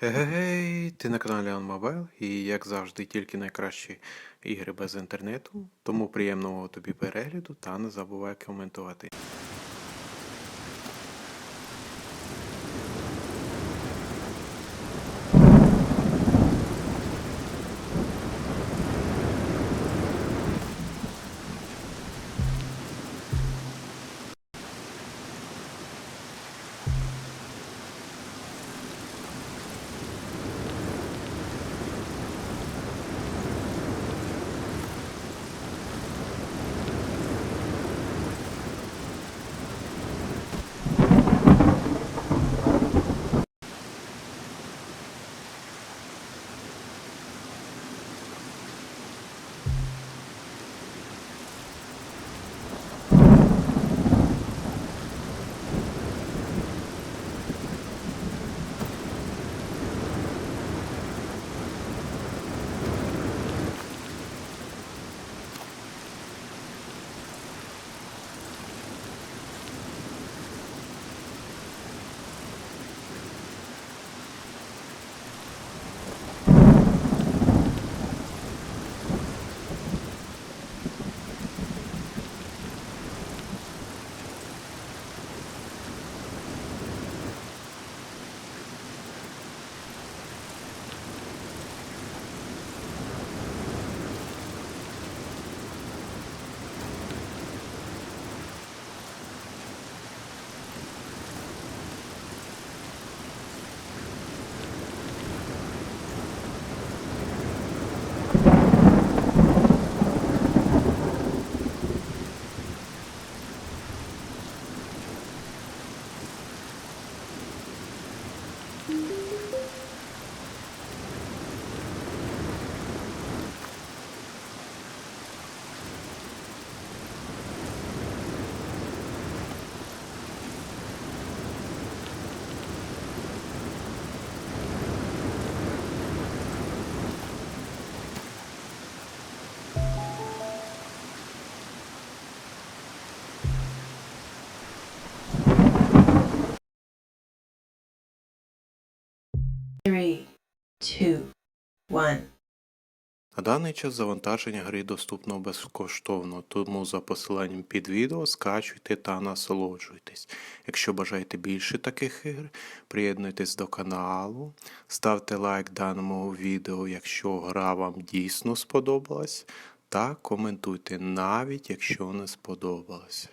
Гей, ти на каналі OnMobile і як завжди тільки найкращі ігри без інтернету. Тому приємного тобі перегляду та не забувай коментувати. Two, one. На даний час завантаження гри доступно безкоштовно, тому за посиланням під відео скачуйте та насолоджуйтесь. Якщо бажаєте більше таких ігр, приєднуйтесь до каналу, ставте лайк даному відео, якщо гра вам дійсно сподобалась, та коментуйте навіть якщо не сподобалась.